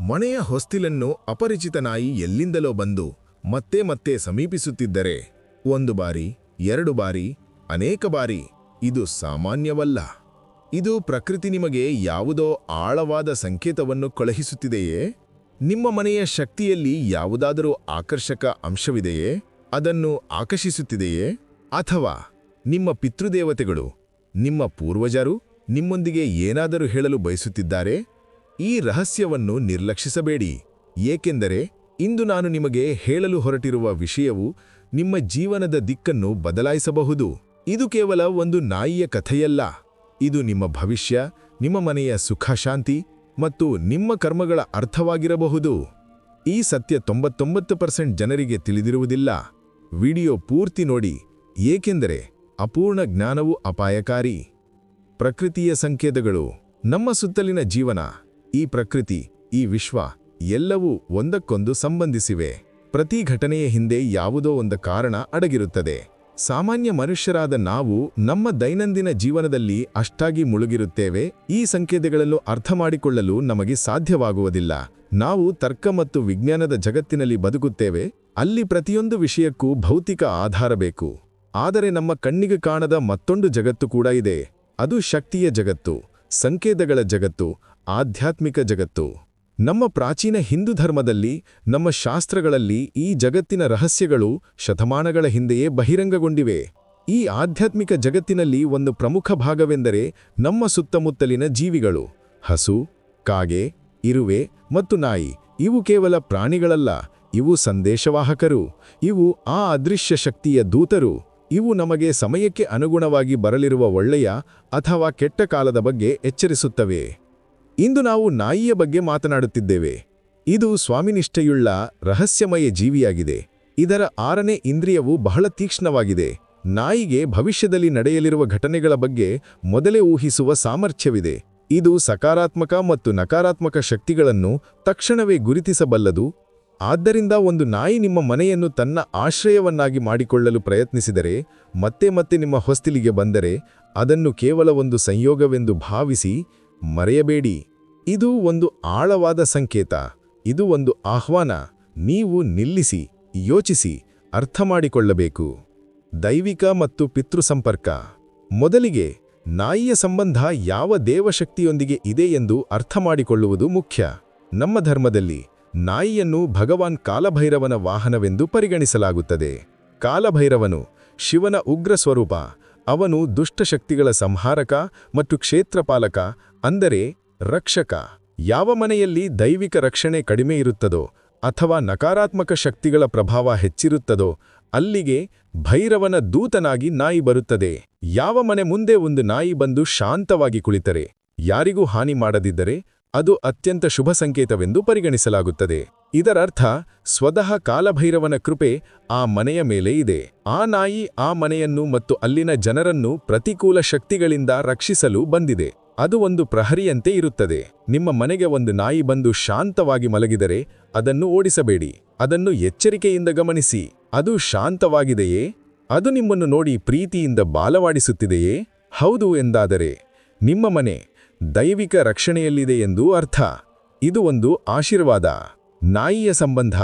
ಮನೆಯ ಹೊಸ್ತಿಲನ್ನು ಅಪರಿಚಿತ ನಾಯಿ ಎಲ್ಲಿಂದಲೋ ಬಂದು ಮತ್ತೆ ಮತ್ತೆ ಸಮೀಪಿಸುತ್ತಿದ್ದರೆ ಒಂದು ಬಾರಿ, ಎರಡು ಬಾರಿ, ಅನೇಕ ಬಾರಿ ಇದು ಸಾಮಾನ್ಯವಲ್ಲ. ಇದು ಪ್ರಕೃತಿ ನಿಮಗೆ ಯಾವುದೋ ಆಳವಾದ ಸಂಕೇತವನ್ನು ಕಳುಹಿಸುತ್ತಿದೆಯೇ? ನಿಮ್ಮ ಮನೆಯ ಶಕ್ತಿಯಲ್ಲಿ ಯಾವುದಾದರೂ ಆಕರ್ಷಕ ಅಂಶವಿದೆಯೇ? ಅದನ್ನು ಆಕರ್ಷಿಸುತ್ತಿದೆಯೇ? ಅಥವಾ ನಿಮ್ಮ ಪಿತೃದೇವತೆಗಳು, ನಿಮ್ಮ ಪೂರ್ವಜರು ನಿಮ್ಮೊಂದಿಗೆ ಏನಾದರೂ ಹೇಳಲು ಬಯಸುತ್ತಿದ್ದಾರೆ? ಈ ರಹಸ್ಯವನ್ನು ನಿರ್ಲಕ್ಷಿಸಬೇಡಿ. ಏಕೆಂದರೆ ಇಂದು ನಾನು ನಿಮಗೆ ಹೇಳಲು ಹೊರಟಿರುವ ವಿಷಯವು ನಿಮ್ಮ ಜೀವನದ ದಿಕ್ಕನ್ನು ಬದಲಾಯಿಸಬಹುದು. ಇದು ಕೇವಲ ಒಂದು ನಾಯಿಯ ಕಥೆಯಲ್ಲ. ಇದು ನಿಮ್ಮ ಭವಿಷ್ಯ, ನಿಮ್ಮ ಮನೆಯ ಸುಖಶಾಂತಿ ಮತ್ತು ನಿಮ್ಮ ಕರ್ಮಗಳ ಅರ್ಥವಾಗಿರಬಹುದು. ಈ ಸತ್ಯ ತೊಂಬತ್ತೊಂಬತ್ತು ಪರ್ಸೆಂಟ್ ಜನರಿಗೆ ತಿಳಿದಿರುವುದಿಲ್ಲ. ವಿಡಿಯೋ ಪೂರ್ತಿ ನೋಡಿ. ಏಕೆಂದರೆ ಅಪೂರ್ಣ ಜ್ಞಾನವು ಅಪಾಯಕಾರಿ. ಪ್ರಕೃತಿಯ ಸಂಕೇತಗಳು ನಮ್ಮ ಸುತ್ತಲಿನ ಜೀವನ ಈ ಪ್ರಕೃತಿ, ಈ ವಿಶ್ವ ಎಲ್ಲವೂ ಒಂದಕ್ಕೊಂದು ಸಂಬಂಧಿಸಿವೆ. ಪ್ರತಿ ಘಟನೆಯ ಹಿಂದೆ ಯಾವುದೋ ಒಂದು ಕಾರಣ ಅಡಗಿರುತ್ತದೆ. ಸಾಮಾನ್ಯ ಮನುಷ್ಯರಾದ ನಾವು ನಮ್ಮ ದೈನಂದಿನ ಜೀವನದಲ್ಲಿ ಅಷ್ಟಾಗಿ ಮುಳುಗಿರುತ್ತೇವೆ. ಈ ಸಂಕೇತಗಳನ್ನು ಅರ್ಥ ಮಾಡಿಕೊಳ್ಳಲು ನಮಗೆ ಸಾಧ್ಯವಾಗುವುದಿಲ್ಲ. ನಾವು ತರ್ಕ ಮತ್ತು ವಿಜ್ಞಾನದ ಜಗತ್ತಿನಲ್ಲಿ ಬದುಕುತ್ತೇವೆ. ಅಲ್ಲಿ ಪ್ರತಿಯೊಂದು ವಿಷಯಕ್ಕೂ ಭೌತಿಕ ಆಧಾರ ಬೇಕು. ಆದರೆ ನಮ್ಮ ಕಣ್ಣಿಗೆ ಕಾಣದ ಮತ್ತೊಂದು ಜಗತ್ತು ಕೂಡ ಇದೆ. ಅದು ಶಕ್ತಿಯ ಜಗತ್ತು, ಸಂಕೇತಗಳ ಜಗತ್ತು ಆಧ್ಯಾತ್ಮಿಕ ಜಗತ್ತು. ನಮ್ಮ ಪ್ರಾಚೀನ ಹಿಂದೂ ಧರ್ಮದಲ್ಲಿ, ನಮ್ಮ ಶಾಸ್ತ್ರಗಳಲ್ಲಿ ಈ ಜಗತ್ತಿನ ರಹಸ್ಯಗಳು ಶತಮಾನಗಳ ಹಿಂದೆಯೇ ಬಹಿರಂಗಗೊಂಡಿವೆ. ಈ ಆಧ್ಯಾತ್ಮಿಕ ಜಗತ್ತಿನಲ್ಲಿ ಒಂದು ಪ್ರಮುಖ ಭಾಗವೆಂದರೆ ನಮ್ಮ ಸುತ್ತಮುತ್ತಲಿನ ಜೀವಿಗಳು. ಹಸು, ಕಾಗೆ, ಇರುವೆ ಮತ್ತು ನಾಯಿ. ಇವು ಕೇವಲ ಪ್ರಾಣಿಗಳಲ್ಲ, ಇವು ಸಂದೇಶವಾಹಕರು. ಇವು ಆ ಅದೃಶ್ಯ ಶಕ್ತಿಯ ದೂತರು. ಇವು ನಮಗೆ ಸಮಯಕ್ಕೆ ಅನುಗುಣವಾಗಿ ಬರಲಿರುವ ಒಳ್ಳೆಯ ಅಥವಾ ಕೆಟ್ಟ ಕಾಲದ ಬಗ್ಗೆ ಎಚ್ಚರಿಸುತ್ತವೆ. ಇಂದು ನಾವು ನಾಯಿಯ ಬಗ್ಗೆ ಮಾತನಾಡುತ್ತಿದ್ದೇವೆ. ಇದು ಸ್ವಾಮಿನಿಷ್ಠೆಯುಳ್ಳ ರಹಸ್ಯಮಯ ಜೀವಿಯಾಗಿದೆ. ಇದರ ಆರನೇ ಇಂದ್ರಿಯವು ಬಹಳ ತೀಕ್ಷ್ಣವಾಗಿದೆ. ನಾಯಿಗೆ ಭವಿಷ್ಯದಲ್ಲಿ ನಡೆಯಲಿರುವ ಘಟನೆಗಳ ಬಗ್ಗೆ ಮೊದಲೇ ಊಹಿಸುವ ಸಾಮರ್ಥ್ಯವಿದೆ. ಇದು ಸಕಾರಾತ್ಮಕ ಮತ್ತು ನಕಾರಾತ್ಮಕ ಶಕ್ತಿಗಳನ್ನು ತಕ್ಷಣವೇ ಗುರುತಿಸಬಲ್ಲದು. ಆದ್ದರಿಂದ ಒಂದು ನಾಯಿ ನಿಮ್ಮ ಮನೆಯನ್ನು ತನ್ನ ಆಶ್ರಯವನ್ನಾಗಿ ಮಾಡಿಕೊಳ್ಳಲು ಪ್ರಯತ್ನಿಸಿದರೆ, ಮತ್ತೆ ಮತ್ತೆ ನಿಮ್ಮ ಹೊಸ್ತಿಲಿಗೆ ಬಂದರೆ, ಅದನ್ನು ಕೇವಲ ಒಂದು ಸಂಯೋಗವೆಂದು ಭಾವಿಸಿ ಮರೆಯಬೇಡಿ. ಇದು ಒಂದು ಆಳವಾದ ಸಂಕೇತ. ಇದು ಒಂದು ಆಹ್ವಾನ. ನೀವು ನಿಲ್ಲಿಸಿ, ಯೋಚಿಸಿ, ಅರ್ಥ ಮಾಡಿಕೊಳ್ಳಬೇಕು. ದೈವಿಕ ಮತ್ತು ಪಿತೃ ಸಂಪರ್ಕ ಮೊದಲಿಗೆ, ನಾಯಿಯ ಸಂಬಂಧ ಯಾವ ದೇವಶಕ್ತಿಯೊಂದಿಗೆ ಇದೆ ಎಂದು ಅರ್ಥ ಮಾಡಿಕೊಳ್ಳುವುದು ಮುಖ್ಯ. ನಮ್ಮ ಧರ್ಮದಲ್ಲಿ, ನಾಯಿಯನ್ನು ಭಗವಾನ್ ಕಾಲಭೈರವನ ವಾಹನವೆಂದು ಪರಿಗಣಿಸಲಾಗುತ್ತದೆ. ಕಾಲಭೈರವನು ಶಿವನ ಉಗ್ರ ಸ್ವರೂಪ. ಅವನು ದುಷ್ಟಶಕ್ತಿಗಳ ಸಂಹಾರಕ ಮತ್ತು ಕ್ಷೇತ್ರಪಾಲಕ. ಅಂದರೆ, ರಕ್ಷಕ, ಯಾವ ಮನೆಯಲ್ಲಿ ದೈವಿಕ ರಕ್ಷಣೆ ಕಡಿಮೆ ಇರುತ್ತದೋ ಅಥವಾ ನಕಾರಾತ್ಮಕ ಶಕ್ತಿಗಳ ಪ್ರಭಾವ ಹೆಚ್ಚಿರುತ್ತದೋ, ಅಲ್ಲಿಗೆ ಭೈರವನ ದೂತನಾಗಿ ನಾಯಿ ಬರುತ್ತದೆ. ಯಾವ ಮನೆ ಮುಂದೆ ಒಂದು ನಾಯಿ ಬಂದು ಶಾಂತವಾಗಿ ಕುಳಿತರೆ, ಯಾರಿಗೂ ಹಾನಿ ಮಾಡದಿದ್ದರೆ ಅದು ಅತ್ಯಂತ ಶುಭ ಸಂಕೇತವೆಂದು ಪರಿಗಣಿಸಲಾಗುತ್ತದೆ. ಇದರರ್ಥ, ಸ್ವತಃ ಕಾಲಭೈರವನ ಕೃಪೆ ಆ ಮನೆಯ ಮೇಲೆ ಇದೆ. ಆ ನಾಯಿ ಆ ಮನೆಯನ್ನು ಮತ್ತು ಅಲ್ಲಿನ ಜನರನ್ನು ಪ್ರತಿಕೂಲ ಶಕ್ತಿಗಳಿಂದ ರಕ್ಷಿಸಲು ಬಂದಿದೆ. ಅದು ಒಂದು ಪ್ರಹರಿಯಂತೆ ಇರುತ್ತದೆ. ನಿಮ್ಮ ಮನೆಗೆ ಒಂದು ನಾಯಿ ಬಂದು ಶಾಂತವಾಗಿ ಮಲಗಿದರೆ ಅದನ್ನು ಓಡಿಸಬೇಡಿ. ಅದನ್ನು ಎಚ್ಚರಿಕೆಯಿಂದ ಗಮನಿಸಿ. ಅದು ಶಾಂತವಾಗಿದೆಯೇ? ಅದು ನಿಮ್ಮನ್ನು ನೋಡಿ ಪ್ರೀತಿಯಿಂದ ಬಾಲವಾಡಿಸುತ್ತಿದೆಯೇ? ಹೌದು ಎಂದಾದರೆ, ನಿಮ್ಮ ಮನೆ ದೈವಿಕ ರಕ್ಷಣೆಯಲ್ಲಿದೆ ಎಂದು ಅರ್ಥ. ಇದು ಒಂದು ಆಶೀರ್ವಾದ. ನಾಯಿಯ ಸಂಬಂಧ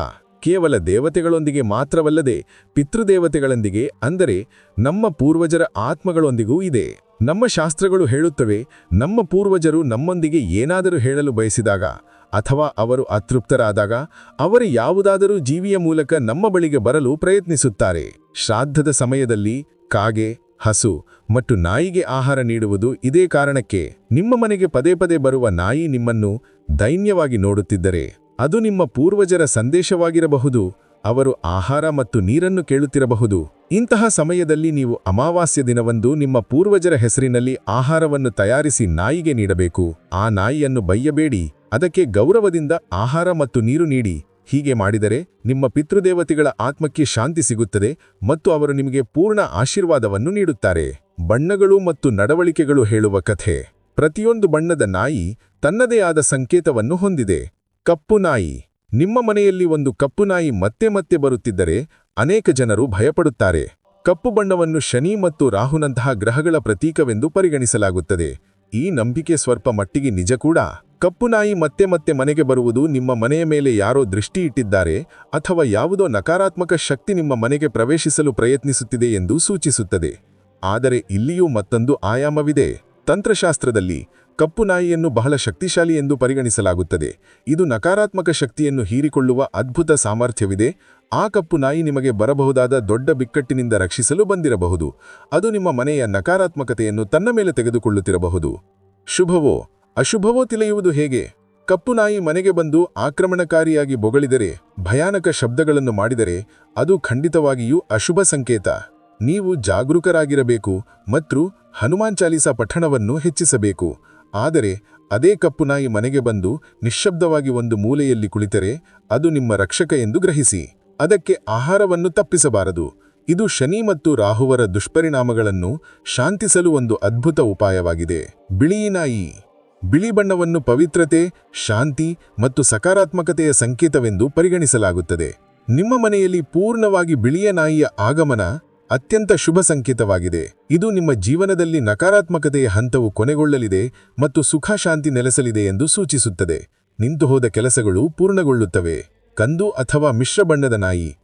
ಕೇವಲ ದೇವತೆಗಳೊಂದಿಗೆ ಮಾತ್ರವಲ್ಲದೆ ಪಿತೃದೇವತೆಗಳೊಂದಿಗೆ, ಅಂದರೆ ನಮ್ಮ ಪೂರ್ವಜರ ಆತ್ಮಗಳೊಂದಿಗೂ ಇದೆ. ನಮ್ಮ ಶಾಸ್ತ್ರಗಳು ಹೇಳುತ್ತವೆ, ನಮ್ಮ ಪೂರ್ವಜರು ನಮ್ಮೊಂದಿಗೆ ಏನಾದರೂ ಹೇಳಲು ಬಯಸಿದಾಗ, ಅಥವಾ ಅವರು ಅತೃಪ್ತರಾದಾಗ, ಅವರು ಯಾವುದಾದರೂ ಜೀವಿಯ ಮೂಲಕ ನಮ್ಮ ಬಳಿಗೆ ಬರಲು ಪ್ರಯತ್ನಿಸುತ್ತಾರೆ. ಶ್ರಾದ್ದದ ಸಮಯದಲ್ಲಿ ಕಾಗೆ, ಹಸು ಮತ್ತು ನಾಯಿಗೆ ಆಹಾರ ನೀಡುವುದು ಇದೇ ಕಾರಣಕ್ಕೆ, ನಿಮ್ಮ ಮನೆಗೆ ಪದೇ ಪದೇ ಬರುವ ನಾಯಿ ನಿಮ್ಮನ್ನು ದೈನ್ಯವಾಗಿ ನೋಡುತ್ತಿದ್ದರೆ, ಅದು ನಿಮ್ಮ ಪೂರ್ವಜರ ಸಂದೇಶವಾಗಿರಬಹುದು. ಅವರು ಆಹಾರ ಮತ್ತು ನೀರನ್ನು ಕೇಳುತ್ತಿರಬಹುದು. ಇಂತಹ ಸಮಯದಲ್ಲಿ ನೀವು ಅಮಾವಾಸ್ಯ ದಿನವಂದು ನಿಮ್ಮ ಪೂರ್ವಜರ ಹೆಸರಿನಲ್ಲಿ ಆಹಾರವನ್ನು ತಯಾರಿಸಿ ನಾಯಿಗೆ ನೀಡಬೇಕು. ಆ ನಾಯಿಯನ್ನು ಬಯ್ಯಬೇಡಿ ಅದಕ್ಕೆ ಗೌರವದಿಂದ ಆಹಾರ ಮತ್ತು ನೀರು ನೀಡಿ. ಹೀಗೆ ಮಾಡಿದರೆ ನಿಮ್ಮ ಪಿತೃದೇವತೆಗಳ ಆತ್ಮಕ್ಕೆ ಶಾಂತಿ ಸಿಗುತ್ತದೆ ಮತ್ತು ಅವರು ನಿಮಗೆ ಪೂರ್ಣ ಆಶೀರ್ವಾದವನ್ನು ನೀಡುತ್ತಾರೆ. ಬಣ್ಣಗಳು ಮತ್ತು ನಡವಳಿಕೆಗಳು ಹೇಳುವ ಕಥೆ. ಪ್ರತಿಯೊಂದು ಬಣ್ಣದ ನಾಯಿ ತನ್ನದೇ ಆದ ಸಂಕೇತವನ್ನು ಹೊಂದಿದೆ. ಕಪ್ಪು ನಾಯಿ. ನಿಮ್ಮ ಮನೆಯಲ್ಲಿ ಒಂದು ಕಪ್ಪು ನಾಯಿ ಮತ್ತೆ ಮತ್ತೆ ಬರುತ್ತಿದ್ದರೆ ಅನೇಕ ಜನರು ಭಯಪಡುತ್ತಾರೆ. ಕಪ್ಪು ಬಣ್ಣವನ್ನು ಶನಿ ಮತ್ತು ರಾಹುನಂತಹ ಗ್ರಹಗಳ ಪ್ರತೀಕವೆಂದು ಪರಿಗಣಿಸಲಾಗುತ್ತದೆ. ಈ ನಂಬಿಕೆ ಸ್ವಲ್ಪ ಮಟ್ಟಿಗೆ ನಿಜ ಕೂಡ. ಕಪ್ಪು ನಾಯಿ ಮತ್ತೆ ಮತ್ತೆ ಮನೆಗೆ ಬರುವುದು ನಿಮ್ಮ ಮನೆಯ ಮೇಲೆ ಯಾರೋ ದೃಷ್ಟಿ ಇಟ್ಟಿದ್ದಾರೆ ಅಥವಾ ಯಾವುದೋ ನಕಾರಾತ್ಮಕ ಶಕ್ತಿ ನಿಮ್ಮ ಮನೆಗೆ ಪ್ರವೇಶಿಸಲು ಪ್ರಯತ್ನಿಸುತ್ತಿದೆ ಎಂದು ಸೂಚಿಸುತ್ತದೆ. ಆದರೆ ಇಲ್ಲಿಯೂ ಮತ್ತೊಂದು ಆಯಾಮವಿದೆ. ತಂತ್ರಶಾಸ್ತ್ರದಲ್ಲಿ ಕಪ್ಪು ನಾಯಿಯನ್ನು ಬಹಳ ಶಕ್ತಿಶಾಲಿ ಎಂದು ಪರಿಗಣಿಸಲಾಗುತ್ತದೆ. ಇದು ನಕಾರಾತ್ಮಕ ಶಕ್ತಿಯನ್ನು ಹೀರಿಕೊಳ್ಳುವ ಅದ್ಭುತ ಸಾಮರ್ಥ್ಯವಿದೆ. ಆ ಕಪ್ಪು ನಾಯಿ ನಿಮಗೆ ಬರಬಹುದಾದ ದೊಡ್ಡ ಬಿಕ್ಕಟ್ಟಿನಿಂದ ರಕ್ಷಿಸಲು ಬಂದಿರಬಹುದು. ಅದು ನಿಮ್ಮ ಮನೆಯ ನಕಾರಾತ್ಮಕತೆಯನ್ನು ತನ್ನ ಮೇಲೆ ತೆಗೆದುಕೊಳ್ಳುತ್ತಿರಬಹುದು. ಶುಭವೋ. ಅಶುಭವೋ ತಿಳಿಯುವುದು ಹೇಗೆ? ಕಪ್ಪು ನಾಯಿ ಮನೆಗೆ ಬಂದು ಆಕ್ರಮಣಕಾರಿಯಾಗಿ ಬೊಗಳಿದರೆ, ಭಯಾನಕ ಶಬ್ದಗಳನ್ನು ಮಾಡಿದರೆ, ಅದು ಖಂಡಿತವಾಗಿಯೂ ಅಶುಭ ಸಂಕೇತ. ನೀವು ಜಾಗರೂಕರಾಗಿರಬೇಕು ಮತ್ತು ಹನುಮಾನ್ ಚಾಲೀಸ ಪಠಣವನ್ನು ಹೆಚ್ಚಿಸಬೇಕು. ಆದರೆ ಅದೇ ಕಪ್ಪು ನಾಯಿ ಮನೆಗೆ ಬಂದು ನಿಶ್ಶಬ್ದವಾಗಿ ಒಂದು ಮೂಲೆಯಲ್ಲಿ ಕುಳಿತರೆ ಅದು ನಿಮ್ಮ ರಕ್ಷಕ ಎಂದು ಗ್ರಹಿಸಿ. ಅದಕ್ಕೆ ಆಹಾರವನ್ನು ತಪ್ಪಿಸಬಾರದು. ಇದು ಶನಿ ಮತ್ತು ರಾಹುವರ ದುಷ್ಪರಿಣಾಮಗಳನ್ನು ಶಾಂತಿಸಲು ಒಂದು ಅದ್ಭುತ ಉಪಾಯವಾಗಿದೆ. ಬಿಳಿ ನಾಯಿ. ಬಿಳಿ ಬಣ್ಣವನ್ನು ಪವಿತ್ರತೆ, ಶಾಂತಿ ಮತ್ತು ಸಕಾರಾತ್ಮಕತೆಯ ಸಂಕೇತವೆಂದು ಪರಿಗಣಿಸಲಾಗುತ್ತದೆ. ನಿಮ್ಮ ಮನೆಯಲ್ಲಿ ಪೂರ್ಣವಾಗಿ ಬಿಳಿಯ ನಾಯಿಯ ಆಗಮನ ಅತ್ಯಂತ ಶುಭ ಸಂಕೇತವಾಗಿದೆ. ಇದು ನಿಮ್ಮ ಜೀವನದಲ್ಲಿ ನಕಾರಾತ್ಮಕತೆಯ ಹಂತವು ಕೊನೆಗೊಳ್ಳಲಿದೆ ಮತ್ತು ಸುಖ ಶಾಂತಿ ನೆಲೆಸಲಿದೆ ಎಂದು ಸೂಚಿಸುತ್ತದೆ. ನಿಂತುಹೋದ ಕೆಲಸಗಳು ಪೂರ್ಣಗೊಳ್ಳುತ್ತವೆ. ಕಂದು ಅಥವಾ ಮಿಶ್ರ ಬಣ್ಣದ ನಾಯಿ.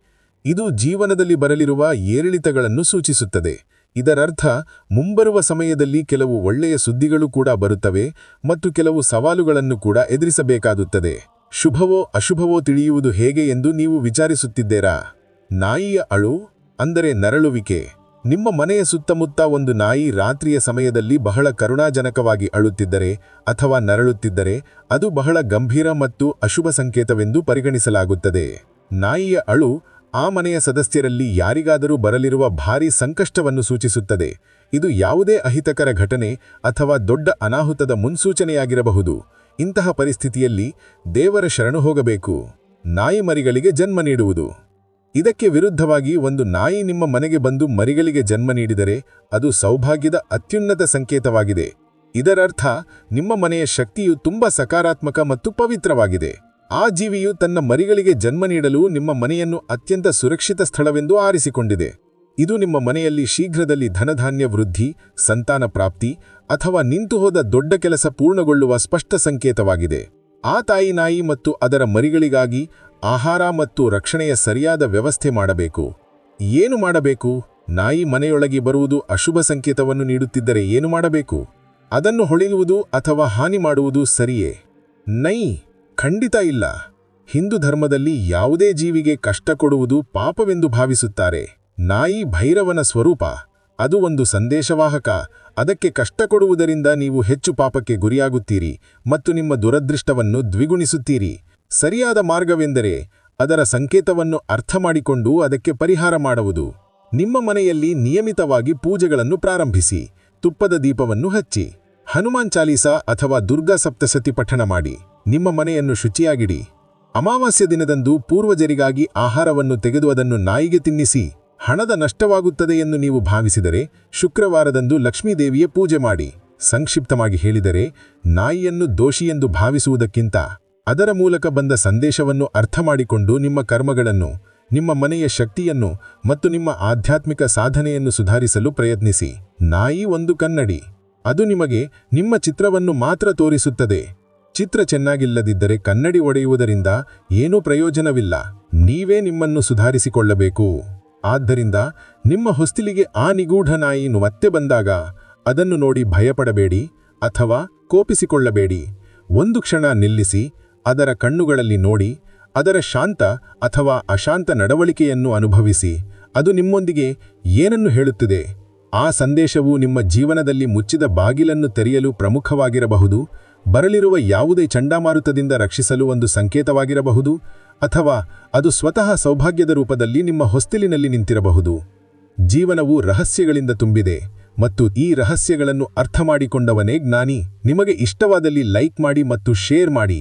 ಇದು ಜೀವನದಲ್ಲಿ ಬರಲಿರುವ ಏರಿಳಿತಗಳನ್ನು ಸೂಚಿಸುತ್ತದೆ. ಇದರರ್ಥ, ಮುಂಬರುವ ಸಮಯದಲ್ಲಿ ಕೆಲವು ಒಳ್ಳೆಯ ಸುದ್ದಿಗಳು ಕೂಡ ಬರುತ್ತವೆ ಮತ್ತು ಕೆಲವು ಸವಾಲುಗಳನ್ನು ಕೂಡ ಎದುರಿಸಬೇಕಾಗುತ್ತದೆ ಶುಭವೋ ಅಶುಭವೋ ತಿಳಿಯುವುದು ಹೇಗೆ ಎಂದು ನೀವು ವಿಚಾರಿಸುತ್ತಿದ್ದೀರಾ? ನಾಯಿಯ ಅಳು ಅಂದರೆ ನರಳುವಿಕೆ. ನಿಮ್ಮ ಮನೆಯ ಸುತ್ತಮುತ್ತ ಒಂದು ನಾಯಿ ರಾತ್ರಿಯ ಸಮಯದಲ್ಲಿ ಬಹಳ ಕರುಣಾಜನಕವಾಗಿ ಅಳುತ್ತಿದ್ದರೆ ಅಥವಾ ನರಳುತ್ತಿದ್ದರೆ ಅದು ಬಹಳ ಗಂಭೀರ ಮತ್ತು ಅಶುಭ ಸಂಕೇತವೆಂದು ಪರಿಗಣಿಸಲಾಗುತ್ತದೆ. ನಾಯಿಯ ಅಳು ಆ ಮನೆಯ ಸದಸ್ಯರಲ್ಲಿ ಯಾರಿಗಾದರೂ ಬರಲಿರುವ ಭಾರೀ ಸಂಕಷ್ಟವನ್ನು ಸೂಚಿಸುತ್ತದೆ. ಇದು ಯಾವುದೇ ಅಹಿತಕರ ಘಟನೆ ಅಥವಾ ದೊಡ್ಡ ಅನಾಹುತದ ಮುನ್ಸೂಚನೆಯಾಗಿರಬಹುದು. ಇಂತಹ ಪರಿಸ್ಥಿತಿಯಲ್ಲಿ ದೇವರ ಶರಣು ಹೋಗಬೇಕು. ನಾಯಿ ಮರಿಗಳಿಗೆ ಜನ್ಮ ನೀಡುವುದು. ಇದಕ್ಕೆ ವಿರುದ್ಧವಾಗಿ ಒಂದು ನಾಯಿ ನಿಮ್ಮ ಮನೆಗೆ ಬಂದು ಮರಿಗಳಿಗೆ ಜನ್ಮ ನೀಡಿದರೆ ಅದು ಸೌಭಾಗ್ಯದ ಅತ್ಯುನ್ನತ ಸಂಕೇತವಾಗಿದೆ. ಇದರರ್ಥ, ನಿಮ್ಮ ಮನೆಯ ಶಕ್ತಿಯು ತುಂಬಾ ಸಕಾರಾತ್ಮಕ ಮತ್ತು ಪವಿತ್ರವಾಗಿದೆ. ಆ ಜೀವಿಯು ತನ್ನ ಮರಿಗಳಿಗೆ ಜನ್ಮ ನೀಡಲು ನಿಮ್ಮ ಮನೆಯನ್ನು ಅತ್ಯಂತ ಸುರಕ್ಷಿತ ಸ್ಥಳವೆಂದು ಆರಿಸಿಕೊಂಡಿದೆ. ಇದು ನಿಮ್ಮ ಮನೆಯಲ್ಲಿ ಶೀಘ್ರದಲ್ಲಿ ಧನಧಾನ್ಯ ವೃದ್ಧಿ, ಸಂತಾನ ಪ್ರಾಪ್ತಿ ಅಥವಾ ನಿಂತುಹೋದ ದೊಡ್ಡ ಕೆಲಸ ಪೂರ್ಣಗೊಳ್ಳುವ ಸ್ಪಷ್ಟ ಸಂಕೇತವಾಗಿದೆ. ಆ ತಾಯಿ ನಾಯಿ ಮತ್ತು ಅದರ ಮರಿಗಳಿಗಾಗಿ ಆಹಾರ ಮತ್ತು ರಕ್ಷಣೆಯ ಸರಿಯಾದ ವ್ಯವಸ್ಥೆ ಮಾಡಬೇಕು. ಏನು ಮಾಡಬೇಕು? ನಾಯಿ ಮನೆಯೊಳಗೆ ಬರುವುದು ಅಶುಭ ಸಂಕೇತವನ್ನು ನೀಡುತ್ತಿದ್ದರೆ ಏನು ಮಾಡಬೇಕು? ಅದನ್ನು ಹೊಳೆಯುವುದು ಅಥವಾ ಹಾನಿ ಮಾಡುವುದು ಸರಿಯೇ? ನೈ, ಖಂಡಿತ ಇಲ್ಲ. ಹಿಂದೂ ಧರ್ಮದಲ್ಲಿ ಯಾವುದೇ ಜೀವಿಗೆ ಕಷ್ಟ ಕೊಡುವುದು ಪಾಪವೆಂದು ಭಾವಿಸುತ್ತಾರೆ. ನಾಯಿ ಭೈರವನ ಸ್ವರೂಪ. ಅದು ಒಂದು ಸಂದೇಶವಾಹಕ. ಅದಕ್ಕೆ ಕಷ್ಟ ಕೊಡುವುದರಿಂದ ನೀವು ಹೆಚ್ಚು ಪಾಪಕ್ಕೆ ಗುರಿಯಾಗುತ್ತೀರಿ ಮತ್ತು ನಿಮ್ಮ ದುರದೃಷ್ಟವನ್ನು ದ್ವಿಗುಣಿಸುತ್ತೀರಿ. ಸರಿಯಾದ ಮಾರ್ಗವೆಂದರೆ ಅದರ ಸಂಕೇತವನ್ನು ಅರ್ಥ ಮಾಡಿಕೊಂಡು ಅದಕ್ಕೆ ಪರಿಹಾರ ಮಾಡುವುದು. ನಿಮ್ಮ ಮನೆಯಲ್ಲಿ ನಿಯಮಿತವಾಗಿ ಪೂಜೆಗಳನ್ನು ಪ್ರಾರಂಭಿಸಿ, ತುಪ್ಪದ ದೀಪವನ್ನು ಹಚ್ಚಿ, ಹನುಮಾನ್ ಚಾಲೀಸ ಅಥವಾ ದುರ್ಗಾ ಸಪ್ತಸತಿ ಪಠಣ ಮಾಡಿ, ನಿಮ್ಮ ಮನೆಯನ್ನು ಶುಚಿಯಾಗಿಡಿ. ಅಮಾವಾಸ್ಯ ದಿನದಂದು ಪೂರ್ವಜರಿಗಾಗಿ ಆಹಾರವನ್ನು ತೆಗೆದು ಅದನ್ನು ನಾಯಿಗೆ ತಿನ್ನಿಸಿ, ಹಣದ ನಷ್ಟವಾಗುತ್ತದೆ ಎಂದು ನೀವು ಭಾವಿಸಿದರೆ ಶುಕ್ರವಾರದಂದು ಲಕ್ಷ್ಮೀದೇವಿಯ ಪೂಜೆ ಮಾಡಿ. ಸಂಕ್ಷಿಪ್ತವಾಗಿ ಹೇಳಿದರೆ, ನಾಯಿಯನ್ನು ದೋಷಿಯೆಂದು ಭಾವಿಸುವುದಕ್ಕಿಂತ ಅದರ ಮೂಲಕ ಬಂದ ಸಂದೇಶವನ್ನು ಅರ್ಥ ಮಾಡಿಕೊಂಡು ನಿಮ್ಮ ಕರ್ಮಗಳನ್ನು, ನಿಮ್ಮ ಮನೆಯ ಶಕ್ತಿಯನ್ನು ಮತ್ತು ನಿಮ್ಮ ಆಧ್ಯಾತ್ಮಿಕ ಸಾಧನೆಯನ್ನು ಸುಧಾರಿಸಲು ಪ್ರಯತ್ನಿಸಿ. ನಾಯಿ ಒಂದು ಕನ್ನಡಿ. ಅದು ನಿಮಗೆ ನಿಮ್ಮ ಚಿತ್ರವನ್ನು ಮಾತ್ರ ತೋರಿಸುತ್ತದೆ. ಚಿತ್ರ ಚೆನ್ನಾಗಿಲ್ಲದಿದ್ದರೆ ಕನ್ನಡಿ ಒಡೆಯುವುದರಿಂದ ಏನೂ ಪ್ರಯೋಜನವಿಲ್ಲ. ನೀವೇ ನಿಮ್ಮನ್ನು ಸುಧಾರಿಸಿಕೊಳ್ಳಬೇಕು. ಆದ್ದರಿಂದ ನಿಮ್ಮ ಹೊಸ್ತಿಲಿಗೆ ಆ ನಿಗೂಢ ನಾಯಿ ಮತ್ತೆ ಬಂದಾಗ ಅದನ್ನು ನೋಡಿ ಭಯಪಡಬೇಡಿ ಅಥವಾ ಕೋಪಿಸಿಕೊಳ್ಳಬೇಡಿ. ಒಂದು ಕ್ಷಣ ನಿಲ್ಲಿಸಿ ಅದರ ಕಣ್ಣುಗಳಲ್ಲಿ ನೋಡಿ, ಅದರ ಶಾಂತ ಅಥವಾ ಅಶಾಂತ ನಡವಳಿಕೆಯನ್ನು ಅನುಭವಿಸಿ, ಅದು ನಿಮ್ಮೊಂದಿಗೆ ಏನನ್ನು ಹೇಳುತ್ತಿದೆ? ಆ ಸಂದೇಶವು ನಿಮ್ಮ ಜೀವನದಲ್ಲಿ ಮುಚ್ಚಿದ ಬಾಗಿಲನ್ನು ತೆರೆಯಲು ಪ್ರಮುಖವಾಗಿರಬಹುದು, ಬರಲಿರುವ ಯಾವುದೇ ಚಂಡಮಾರುತದಿಂದ ರಕ್ಷಿಸಲು ಒಂದು ಸಂಕೇತವಾಗಿರಬಹುದು, ಅಥವಾ ಅದು ಸ್ವತಃ ಸೌಭಾಗ್ಯದ ರೂಪದಲ್ಲಿ ನಿಮ್ಮ ಹೊಸ್ತಿಲಿನಲ್ಲಿ ನಿಂತಿರಬಹುದು. ಜೀವನವು ರಹಸ್ಯಗಳಿಂದ ತುಂಬಿದೆ ಮತ್ತು ಈ ರಹಸ್ಯಗಳನ್ನು ಅರ್ಥ ಮಾಡಿಕೊಂಡವನೇ ಜ್ಞಾನಿ. ನಿಮಗೆ ಇಷ್ಟವಾದಲ್ಲಿ ಲೈಕ್ ಮಾಡಿ ಮತ್ತು ಶೇರ್ ಮಾಡಿ.